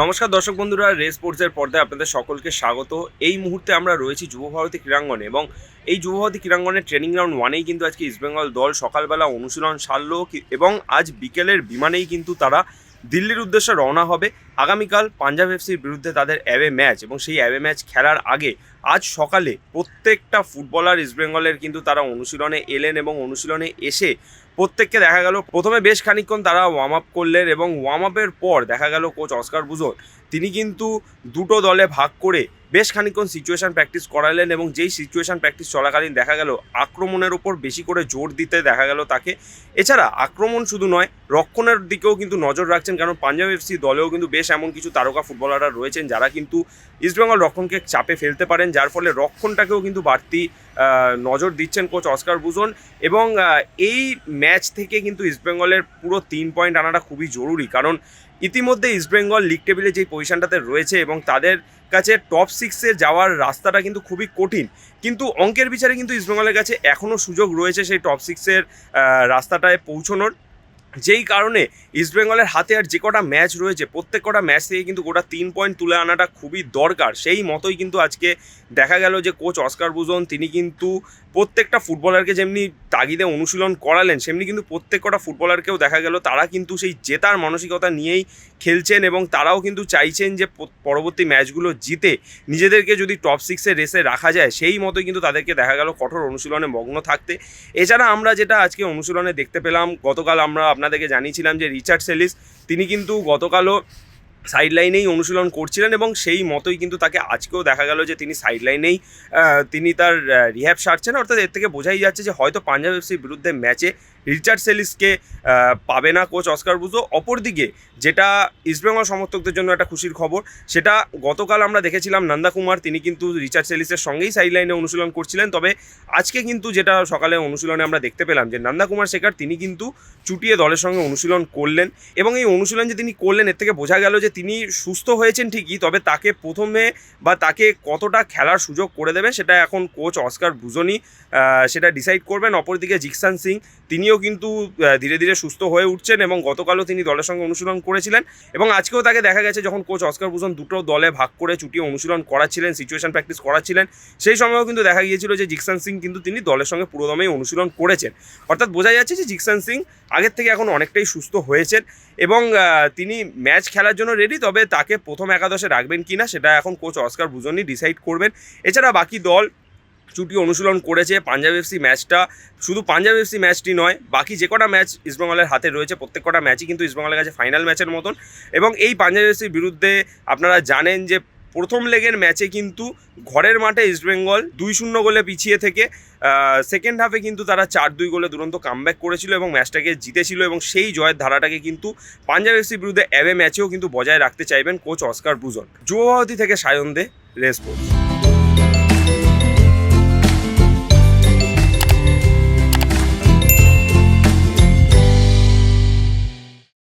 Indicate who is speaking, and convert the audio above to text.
Speaker 1: নমস্কার দর্শক বন্ধুরা, রেস স্পোর্টসের পর্দায় আপনাদের সকলকে স্বাগত। এই মুহূর্তে আমরা রয়েছি যুবভারতী ক্রীড়াঙ্গনে এবং এই যুবভারতী ক্রীড়াঙ্গনের ট্রেনিং গ্রাউন্ড ওয়ানেই কিন্তু আজকে ইস্টবেঙ্গল দল সকালবেলা অনুশীলন সারল এবং আজ বিকেলের বিমানেই কিন্তু তারা দিল্লির উদ্দেশ্যে রওনা হবে। আগামীকাল পাঞ্জাব এফসির বিরুদ্ধে তাদের অ্যাওয়ে ম্যাচ এবং সেই অ্যাওয়ে ম্যাচ খেলার আগে আজ সকালে প্রত্যেকটা ফুটবলার ইস্টবেঙ্গলের কিন্তু তারা অনুশীলনে এলেন এবং অনুশীলনে এসে প্রত্যেককে দেখা গেল, প্রথমে বেশ খানিকক্ষণ তারা ওয়ার্ম আপ করলেন এবং ওয়ার্ম আপের পর দেখা গেল কোচ অস্কার বুজোর তিনি কিন্তু দুটো দলে ভাগ করে বেশ খানিকক্ষণ সিচুয়েশন প্র্যাকটিস করালেন এবং যেই সিচুয়েশান প্র্যাকটিস চলাকালীন দেখা গেল, আক্রমণের ওপর বেশি করে জোর দিতে দেখা গেল তাকে। এছাড়া আক্রমণ শুধু নয়, রক্ষণের দিকেও কিন্তু নজর রাখছেন, কারণ পাঞ্জাব এফসি দলেও কিন্তু বেশ এমন কিছু তারকা ফুটবলাররা রয়েছেন যারা কিন্তু ইস্টবেঙ্গল রক্ষণকে চাপে ফেলতে পারেন, যার ফলে রক্ষণটাকেও কিন্তু বাড়তি নজর দিচ্ছেন কোচ অস্কার বুজন এবং এই ম্যাচ থেকে কিন্তু ইস্টবেঙ্গলের পুরো তিন পয়েন্ট আনাটা খুবই জরুরি। কারণ ইতিমধ্যে ইস্টবেঙ্গল লিগ টেবিলে যেই পজিশনটাতে রয়েছে এবং তাদের কাছে টপ সিক্সে যাওয়ার রাস্তাটা কিন্তু খুবই কঠিন। কিন্তু অঙ্কের বিচারে কিন্তু ইস্টবেঙ্গলের কাছে এখনও সুযোগ রয়েছে সেই টপ সিক্সের রাস্তাটায় পৌঁছানোর। যেই কারণে ইস্টবেঙ্গলের হাতে আর যে কটা ম্যাচ রয়েছে, প্রত্যেক কটা ম্যাচ থেকে কিন্তু গোটা তিন পয়েন্ট তুলে আনাটা খুবই দরকার। সেই মতোই কিন্তু আজকে দেখা গেল যে কোচ অস্কার বুজন তিনি কিন্তু প্রত্যেকটা ফুটবলারকে যেমনি তাগিদে অনুশীলন করালেন, সেমনি কিন্তু প্রত্যেক কটা ফুটবলারকেও দেখা গেল তারা কিন্তু সেই জেতার মানসিকতা নিয়েই খেলছেন এবং তারাও কিন্তু চাইছেন যে পরবর্তী ম্যাচগুলো জিতে। নিজেদেরকে যদি টপ সিক্সের রেসে রাখা যায়, সেই মতোই কিন্তু তাদেরকে দেখা গেল কঠোর অনুশীলনে মগ্ন থাকতে। এছাড়া আমরা যেটা আজকে অনুশীলনে দেখতে পেলাম, গতকাল আমরা আপনাদেরকে জানিয়েছিলাম যে রিচার্ড সেলিস, তিনি কিন্তু গতকালও সাইড লাইনেই অনুশীলন করছিলেন এবং সেই মতোই কিন্তু তাকে আজকেও দেখা গেল যে তিনি সাইড লাইনেই তিনি তার রিহ্যাব সারছেন। অর্থাৎ এর থেকে বোঝাই যাচ্ছে যে হয়তো পাঞ্জাব এফসির বিরুদ্ধে ম্যাচে রিচার্ড সেলিসকে পাবে না কোচ অস্কার বুজো। অপরদিকে যেটা ইস্টবেঙ্গল সমর্থকদের জন্য একটা খুশির খবর, সেটা গতকাল আমরা দেখেছিলাম নন্দা কুমার, তিনি কিন্তু রিচার্ড সেলিসের সঙ্গেই সাইড লাইনে অনুশীলন করছিলেন। তবে আজকে কিন্তু যেটা সকালে অনুশীলনে আমরা দেখতে পেলাম যে নন্দা কুমার শেখার তিনি কিন্তু চুটিয়ে দলের সঙ্গে অনুশীলন করলেন এবং এই অনুশীলন যে তিনি করলেন, এর থেকে বোঝা গেল যে তিনি সুস্থ হয়েছেন ঠিকই, তবে তাকে প্রথমে বা তাকে কতটা খেলার সুযোগ করে দেবে সেটা এখন কোচ অস্কার বুজনি সেটা ডিসাইড করবেন। অপরদিকে জিকসান সিং, তিনিও কিন্তু ধীরে ধীরে সুস্থ হয়ে উঠছেন এবং গতকালও তিনি দলের সঙ্গে অনুশীলন করেছিলেন এবং আজকেও তাকে দেখা গেছে যখন কোচ অস্কার বুজন দুটো দলে ভাগ করে চুটিয়ে অনুশীলন করাচ্ছিলেন সিচুয়েশন প্র্যাকটিস করাচ্ছিলেন, সেই সময়ও কিন্তু দেখা গিয়েছিল যে জিকসান সিং কিন্তু তিনি দলের সঙ্গে পুরোদমেই অনুশীলন করেছেন। অর্থাৎ বোঝা যাচ্ছে যে জিকসান সিং আগের থেকে এখন অনেকটাই সুস্থ হয়েছেন এবং তিনি ম্যাচ খেলার জন্য রেডি তবে তাকে প্রথম একাদশে রাখবেন কি না সেটা এখন কোচ অস্কার বুজনি ডিসাইড করবেন। এছাড়া বাকি দল ছুটি অনুশীলন করেছে, পাঞ্জাব এফসি ম্যাচটা শুধু পাঞ্জাব এফসি ম্যাচটি নয়, বাকি যে কটা ম্যাচ ইস্টবেঙ্গলের হাতে রয়েছে, প্রত্যেক কটা ম্যাচই কিন্তু ইস্টবেঙ্গলের কাছে ফাইনাল ম্যাচের মতন। এবং এই পাঞ্জাব এফসির বিরুদ্ধে আপনারা জানেন যে প্রথম লেগের ম্যাচে কিন্তু ঘরের মাঠে ইস্টবেঙ্গল দুই শূন্য গোলে পিছিয়ে থেকে সেকেন্ড হাফে কিন্তু তারা চার দুই গোলে দুরন্ত কামব্যাক করেছিল এবং ম্যাচটাকে জিতেছিল এবং সেই জয়ের ধারাটাকে কিন্তু পাঞ্জাব এফসির বিরুদ্ধে অ্যাওয়ে ম্যাচেও কিন্তু বজায় রাখতে চাইবেন কোচ অস্কার বুজন যুবভারতী থেকে সায়ন দে রেসপোর্ট